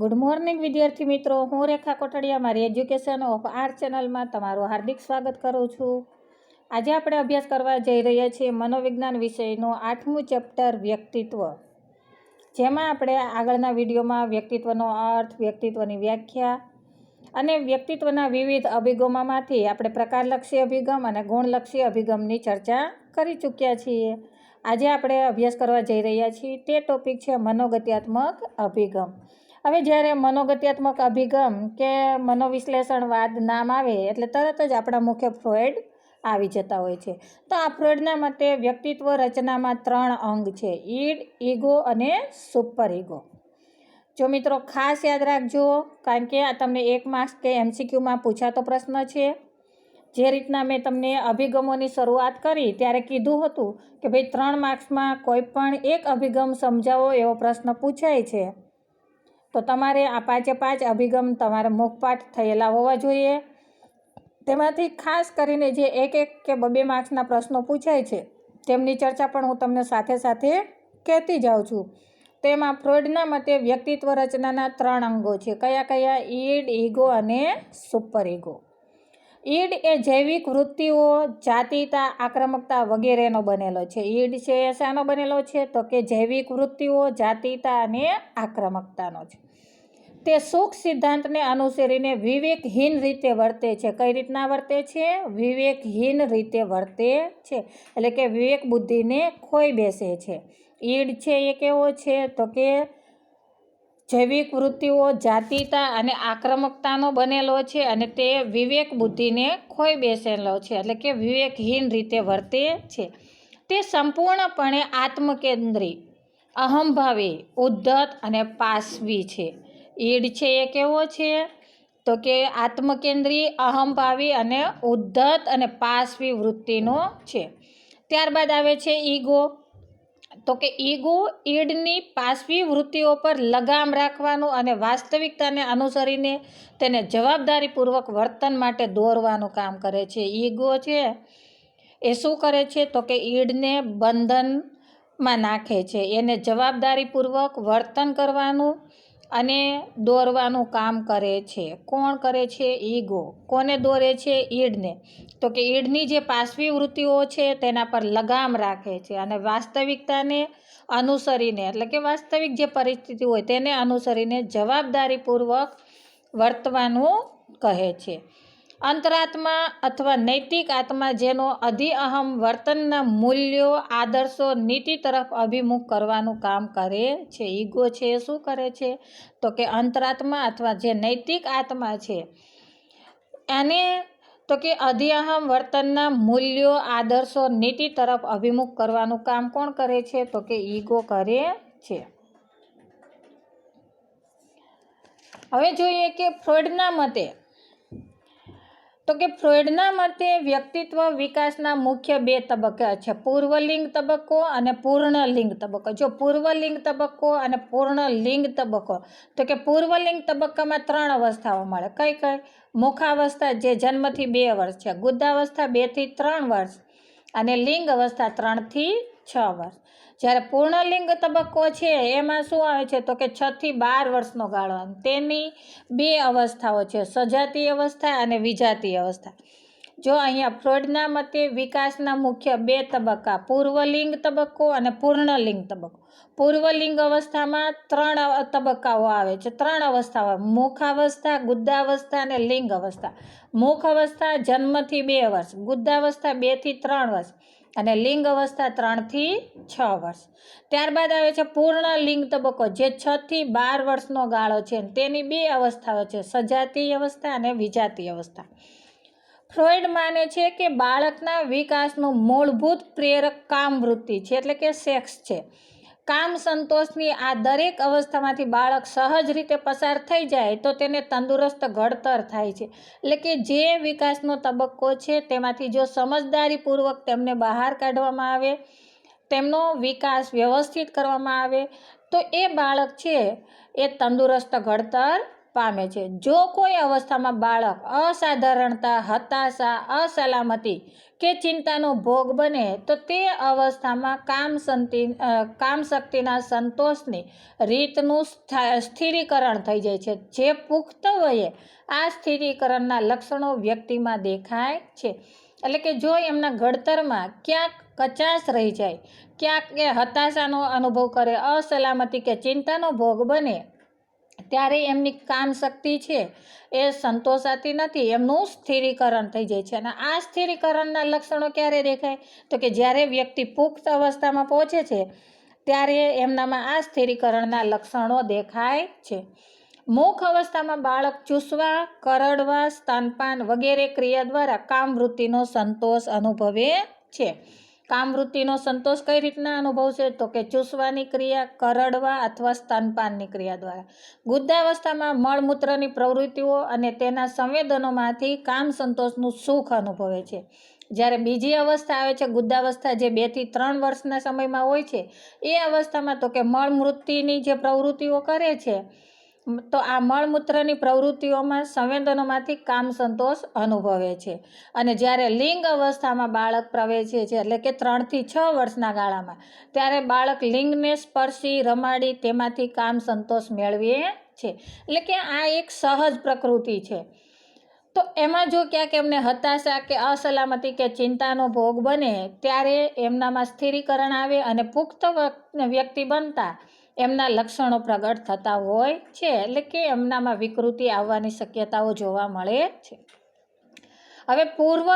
Good morning વિદ્યાર્થી મિત્રો. હું રેખા કોટડિયા, મારી એજ્યુકેશન ઓફ આર્ટ ચેનલમાં તમારું હાર્દિક સ્વાગત કરું છું. આજે આપણે અભ્યાસ કરવા જઈ રહ્યા છીએ મનોવિજ્ઞાન વિષયનું આઠમું ચેપ્ટર, વ્યક્તિત્વ. જેમાં આપણે આગળના વિડીયોમાં વ્યક્તિત્વનો અર્થ, વ્યક્તિત્વની વ્યાખ્યા અને વ્યક્તિત્વના વિવિધ અભિગમોમાંથી આપણે પ્રકારલક્ષી અભિગમ અને ગુણલક્ષી અભિગમની ચર્ચા કરી ચૂક્યા છીએ. આજે આપણે અભ્યાસ કરવા જઈ રહ્યા છીએ. તે ટોપિક છે મનોગત્યાત્મક અભિગમ. હવે જ્યારે મનોગત્યાત્મક અભિગમ કે મનોવિશ્લેષણવાદ નામ આવે, એટલે તરત જ આપણા મુખ્ય ફ્રોઇડ આવી જતા હોય છે. તો આ ફ્રોઇડના મતે વ્યક્તિત્વ રચનામાં ત્રણ અંગ છે, ઈડ, ઈગો અને સુપર ઈગો. જો મિત્રો ખાસ યાદ રાખજો, કારણ કે આ તમને એક માર્ક્સ કે એમસીક્યુમાં પૂછાતો પ્રશ્ન છે. જે રીતના મેં તમને અભિગમોની શરૂઆત કરી, ત્યારે કીધું હતું કે ભાઈ ત્રણ માર્ક્સમાં કોઈ પણ એક અભિગમ સમજાવો એવો પ્રશ્ન પૂછાય છે. તો તમારે આ પાંચે પાંચ અભિગમ તમારા મુખપાઠ થયેલા હોવા જોઈએ. તેમાંથી ખાસ કરીને જે એક એક કે બબે માર્ક્સના પ્રશ્નો પૂછાય છે, તેમની ચર્ચા પણ હું તમને સાથે સાથે કહેતી જાઉં છું. તેમાં ફ્રોઇડના મતે વ્યક્તિત્વ રચનાના ત્રણ અંગો છે. કયા કયા? ઈડ, ઈગો અને સુપર ઈગો ઈડ એ જૈવિક વૃત્તિઓ, જાતિતા, આક્રમકતા વગેરેનો બનેલો છે. ઈડ છે એ શાનો બનેલો છે? તો કે જૈવિક વૃત્તિઓ, જાતિતા અને આક્રમકતાનો છે. તે સુખ સિદ્ધાંતને અનુસરીને વિવેકહીન રીતે વર્તે છે. કઈ રીતના વર્તે છે? વિવેકહીન રીતે વર્તે છે. એટલે કે વિવેક બુદ્ધિને ખોઈ બેસે છે. ઈડ છે એ કેવો છે? તો કે જૈવિક વૃત્તિઓ જાતિતા અને આક્રમકતાનો બનેલો છે અને તે વિવેક બુદ્ધિને ખોઈ બેસેલો છે. એટલે કે વિવેકહીન રીતે વર્તે છે. તે સંપૂર્ણપણે આત્મકેન્દ્રી, અહંભાવી, ઉદ્ધત અને પાસવી છે. ઈડ છે એ કેવો છે? તો કે આત્મકેન્દ્રી અહમભાવી અને ઉદ્ધત અને પાસવી વૃત્તિનો છે. ત્યારબાદ આવે છે ઈગો. તો કે ઈગો ઈડની પાસવી વૃત્તિઓ પર લગામ રાખવાનું અને વાસ્તવિકતાને અનુસરીને તેને જવાબદારીપૂર્વક વર્તન માટે દોરવાનું કામ કરે છે. ઈગો છે એ શું કરે છે? તો કે ઈડને બંધનમાં નાખે છે. એને જવાબદારીપૂર્વક વર્તન કરવાનું અને દોરવાનું કામ કરે છે. કોણ કરે છે? ઈગો. કોને દોરે છે? ઈડને. તો કે ઈડની જે પાશ્વી વૃત્તિઓ છે તેના પર લગામ રાખે છે અને વાસ્તવિકતાને અનુસરીને, એટલે કે વાસ્તવિક જે પરિસ્થિતિ હોય તેને અનુસરીને જવાબદારીપૂર્વક વર્તવાનું કહે છે. અંતરાત્મા અથવા નૈતિક આત્મા જેનો અધિ અહમ વર્તનના મૂલ્યો, આદર્શો, નીતિ તરફ અભિમુખ કરવાનું કામ કરે છે. ઈગો છે એ શું કરે છે? તો કે અંતરાત્મા અથવા જે નૈતિક આત્મા છે, એને તો કે અધિઅહમ વર્તનના મૂલ્યો, આદર્શો, નીતિ તરફ અભિમુખ કરવાનું કામ કોણ કરે છે? તો કે ઈગો કરે છે. હવે જોઈએ કે ફ્રોઇડના મતે તો કે ફ્રોઇડના મતે વ્યક્તિત્વ વિકાસના મુખ્ય બે તબક્કા છે. પૂર્વલિંગ તબક્કો અને પૂર્ણલિંગ તબક્કો. જો પૂર્વલિંગ તબક્કો અને પૂર્ણ લિંગ તબક્કો, તો કે પૂર્વલિંગ તબક્કામાં ત્રણ અવસ્થાઓ મળે. કઈ કઈ? મુખાવસ્થા જે જન્મથી બે વર્ષ છે, ગુદ્ધાવસ્થા બેથી ત્રણ વર્ષ અને લિંગ અવસ્થા ત્રણથી છ વર્ષ. જ્યારે પૂર્ણલિંગ તબક્કો છે, એમાં શું આવે છે? તો કે છથી બાર વર્ષનો ગાળો તેની બે અવસ્થાઓ છે, સજાતીય અવસ્થા અને વિજાતીય અવસ્થા. જો અહીંયા ફ્રોડના મતે વિકાસના મુખ્ય બે તબક્કા, પૂર્વલિંગ તબક્કો અને પૂર્ણલિંગ તબક્કો. પૂર્વલિંગ અવસ્થામાં ત્રણ તબક્કાઓ આવે છે. ત્રણ અવસ્થાઓ મુખ અવસ્થા ગુદ્ધાવસ્થા અને લિંગ અવસ્થા મુખ અવસ્થા જન્મથી બે વર્ષ. ગુદ્ધાવસ્થા બેથી ત્રણ વર્ષ. અને લિંગ અવસ્થા ત્રણથી છ વર્ષ. ત્યારબાદ આવે છે પૂર્ણ લિંગ તબક્કો, જે છથી બાર વર્ષનો ગાળો છે. તેની બે અવસ્થાઓ છે, સજાતીય અવસ્થા અને વિજાતીય અવસ્થા. ફ્રોઇડ માને છે કે બાળકના વિકાસનું મૂળભૂત પ્રેરક કામ વૃત્તિ છે, એટલે કે સેક્સ છે. કામ સંતોષની આ દરેક અવસ્થામાંથી બાળક સહજ રીતે પસાર થઈ જાય તો તેને તંદુરસ્ત ઘડતર થાય છે. એટલે કે જે વિકાસનો તબક્કો છે તેમાંથી જો સમજદારીપૂર્વક તેમને બહાર કાઢવામાં આવે, તેમનો વિકાસ વ્યવસ્થિત કરવામાં આવે, તો એ બાળક છે એ તંદુરસ્ત ઘડતર પામે છે. જો કોઈ અવસ્થામાં બાળક અસાધારણતા હતાશા અસલામતી કે ચિંતાનો ભોગ બને તો તે અવસ્થામાં કામ સંતિ અ, કામ શક્તિના સંતોષની રીતનું સ્થિરીકરણ થઈ જાય છે. જે પુખ્ત વયે આ સ્થિરીકરણના લક્ષણો વ્યક્તિમાં દેખાય છે. એટલે કે જો એમના ઘડતરમાં ક્યાંક કચાશ રહી જાય ક્યાંક એ હતાશાનો અનુભવ કરે અસલામતી કે ચિંતાનો ભોગ બને ત્યારે એમની કામ શક્તિ છે, એ સંતોષાતી નથી, એમનું સ્થિરીકરણ થઈ જાય છે. અને આ સ્થિરીકરણના લક્ષણો ક્યારે દેખાય? તો કે જ્યારે વ્યક્તિ પુખ્ત અવસ્થામાં પહોંચે છે, ત્યારે એમનામાં આ સ્થિરીકરણના લક્ષણો દેખાય છે. મુખ અવસ્થામાં બાળક ચૂસવા, કરડવા, સ્તનપાન વગેરે ક્રિયા દ્વારા કામવૃત્તિનો સંતોષ અનુભવે છે. કામવૃત્તિનો સંતોષ કઈ રીતના અનુભવશે? તો કે ચૂસવાની ક્રિયા, કરડવા અથવા સ્તનપાનની ક્રિયા દ્વારા. ગુદ્ધાવસ્થામાં મળમૂત્રની પ્રવૃત્તિઓ અને તેના સંવેદનોમાંથી કામ સંતોષનું સુખ અનુભવે છે. જ્યારે બીજી અવસ્થા આવે છે ગુદ્ધાવસ્થા જે બેથી ત્રણ વર્ષના સમયમાં હોય છે, એ અવસ્થામાં તો કે મળમૃત્તિની જે પ્રવૃત્તિઓ કરે છે તો આ મળમૂત્રની પ્રવૃત્તિઓમાં સંવેદનોમાંથી કામ સંતોષ અનુભવે છે. અને જ્યારે લિંગ અવસ્થામાં બાળક પ્રવેશે છે, એટલે કે ત્રણથી છ વર્ષના ગાળામાં, ત્યારે બાળક લિંગને સ્પર્શી, રમાડી, તેમાંથી કામ સંતોષ મેળવીએ છે. એટલે કે આ એક સહજ પ્રકૃતિ છે. તો એમાં જો ક્યાંક એમને હતાશા કે અસલામતી કે ચિંતાનો ભોગ બને, ત્યારે એમનામાં સ્થિરીકરણ આવે અને પુખ્ત વ્યક્તિ બનતા એમના લક્ષણો પ્રગટ થતા હોય છે, એટલે કે એમનામાં વિકૃતિ આવવાની શક્યતાઓ જોવા મળે છે. હવે પૂર્વ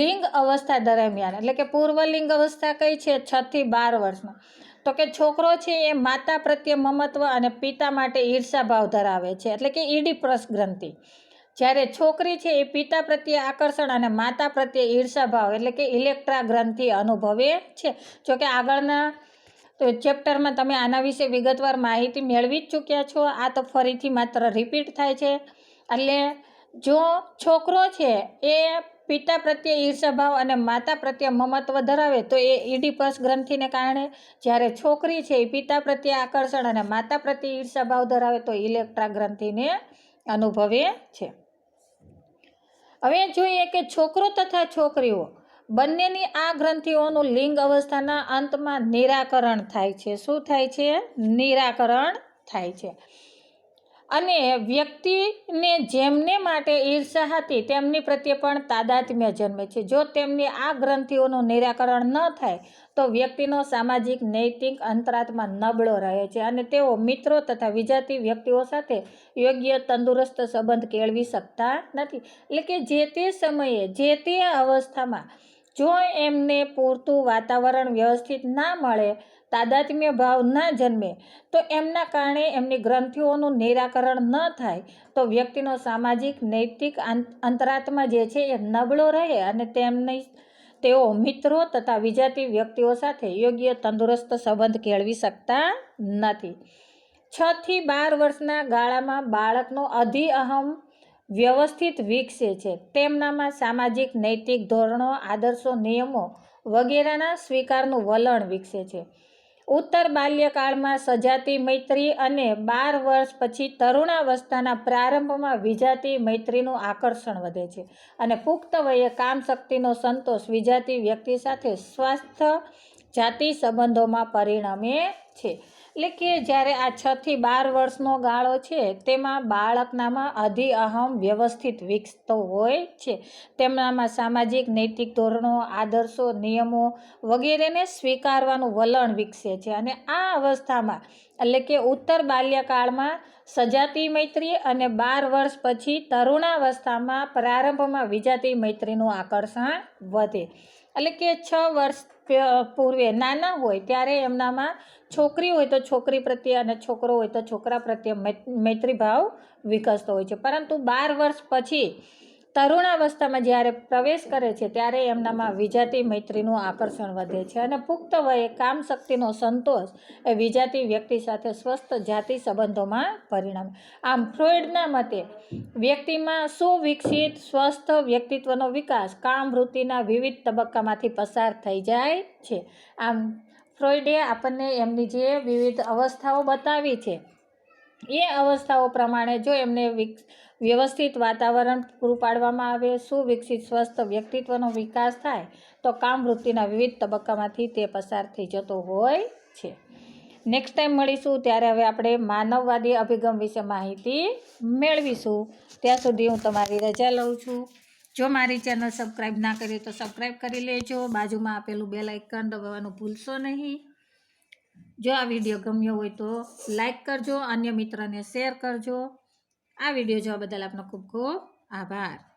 લિંગ અવસ્થા દરમિયાન, એટલે કે પૂર્વ લિંગ અવસ્થા કઈ છે? છ થી બાર વર્ષમાં તો કે છોકરો છે એ માતા પ્રત્યે મમત્વ અને પિતા માટે ઈર્ષાભાવ ધરાવે છે, એટલે કે ઈડિપસ ગ્રંથિ. જ્યારે છોકરી છે એ પિતા પ્રત્યે આકર્ષણ અને માતા પ્રત્યે ઈર્ષાભાવ એટલે કે ઇલેક્ટ્રા ગ્રંથિ અનુભવે છે. જોકે આગળના તો ચેપ્ટરમાં તમે આના વિશે વિગતવાર માહિતી મેળવી જ ચૂક્યા છો. આ તો ફરીથી માત્ર રિપીટ થાય છે. એટલે જો છોકરો છે, એ પિતા પ્રત્યે ઈર્ષાભાવ અને માતા પ્રત્યે મમત્વ ધરાવે તો એ ઈડીપસ ગ્રંથિને કારણે જ્યારે છોકરી છે, એ પિતા પ્રત્યે આકર્ષણ અને માતા પ્રત્યે ઈર્ષાભાવ ધરાવે તો ઇલેક્ટ્રા ગ્રંથિને અનુભવે છે. હવે જોઈએ કે છોકરો તથા છોકરીઓ બંનેની આ ગ્રંથિઓનું લિંગ અવસ્થાના અંતમાં નિરાકરણ થાય છે. શું થાય છે? નિરાકરણ થાય છે. અને વ્યક્તિને જેમને માટે ઈર્ષા હતી તેમની પ્રત્યે પણ તાદાત્મ્ય જન્મે છે. જો તેમની આ ગ્રંથિઓનું નિરાકરણ ન થાય, તો વ્યક્તિનો સામાજિક, નૈતિક, અંતરાત્મા નબળો રહે છે અને તેઓ મિત્રો તથા વિજાતી વ્યક્તિઓ સાથે યોગ્ય તંદુરસ્ત સંબંધ કેળવી શકતા નથી. એટલે કે જે તે સમયે, જે તે અવસ્થામાં જો એમને પૂરતું વાતાવરણ વ્યવસ્થિત ના મળે તાદાત્મ્ય ભાવ ન જન્મે, તો એમના કારણે એમની ગ્રંથિઓનું નિરાકરણ ન થાય, તો વ્યક્તિનો સામાજિક, નૈતિક અંતરાત્મા જે છે એ નબળો રહે અને તેમની તેઓ મિત્રો તથા વિજાતી વ્યક્તિઓ સાથે યોગ્ય તંદુરસ્ત સંબંધ કેળવી શકતા નથી. છ થી બાર વર્ષના ગાળામાં બાળકનો અધિ અહમ વ્યવસ્થિત વિકસે છે. તેમનામાં સામાજિક, નૈતિક ધોરણો, આદર્શો, નિયમો વગેરેના સ્વીકારનું વલણ વિકસે છે. ઉત્તર બાલ્યકાળમાં સજાતી મૈત્રી અને બાર વર્ષ પછી તરુણાવસ્થાના પ્રારંભમાં વિજાતી મૈત્રીનું આકર્ષણ વધે છે. અને પુખ્ત વયે કામ શક્તિનો સંતોષ વિજાતી વ્યક્તિ સાથે સ્વાસ્થ્ય, જાતિ સંબંધોમાં પરિણમે છે. એટલે કે જ્યારે આ છ થી બાર વર્ષનો ગાળો છે, તેમાં બાળકનામાં અધિ અહમ વ્યવસ્થિત વિકસતો હોય છે. તેમનામાં સામાજિક, નૈતિક ધોરણો, આદર્શો, નિયમો વગેરેને સ્વીકારવાનું વલણ વિકસે છે. અને આ અવસ્થામાં, એટલે કે ઉત્તર બાલ્યકાળમાં સજાતી મૈત્રી અને બાર વર્ષ પછી તરુણાવસ્થામાં પ્રારંભમાં વિજાતી મૈત્રીનું આકર્ષણ વધે. એટલે કે છ વર્ષ પૂર્વે નાના હોય ત્યારે એમનામાં છોકરી હોય તો છોકરી પ્રત્યે અને છોકરો હોય તો છોકરા પ્રત્યે મૈત્રીભાવ મૈત્રી ભાવ વિકસતો હોય છે. પરંતુ બાર વર્ષ પછી તરુણાવસ્થામાં જ્યારે પ્રવેશ કરે છે, ત્યારે એમનામાં વિજાતી મૈત્રીનું આકર્ષણ વધે છે અને પુખ્ત વયે કામ શક્તિનો સંતોષ એ વિજાતી વ્યક્તિ સાથે સ્વસ્થ જાતિ સંબંધોમાં પરિણમે. આમ ફ્રોઇડના મતે, વ્યક્તિમાં સુવિકસિત સ્વસ્થ વ્યક્તિત્વનો વિકાસ કામ વૃત્તિના વિવિધ તબક્કામાંથી પસાર થઈ જાય છે. આમ ફ્રોઇડે આપણને એમની જે વિવિધ અવસ્થાઓ બતાવી છે એ અવસ્થાઓ પ્રમાણે જો એમને વ્યવસ્થિત વાતાવરણ પૂરું પાડવામાં આવે, સુવિકસિત સ્વસ્થ વ્યક્તિત્વનો વિકાસ થાય, તો કામ વૃત્તિના વિવિધ તબક્કામાંથી તે પસાર થઈ જતો હોય છે. નેક્સ્ટ ટાઈમ મળીશું, ત્યારે હવે આપણે માનવવાદી અભિગમ વિશે માહિતી મેળવીશું. ત્યાં સુધી હું તમારી રજા લઉં છું. જો મારી ચેનલ સબસ્ક્રાઈબ ના કરી તો સબસ્ક્રાઈબ કરી લેજો. બાજુમાં આપેલું બેલ આઇકન દબાવવાનું ભૂલશો નહીં. જો આ વીડિયો ગમ્યો હોય તો લાઈક કરજો, અન્ય મિત્રને શેર કરજો. આ વીડિયો જોવા બદલ આપનો ખૂબ ખૂબ આભાર.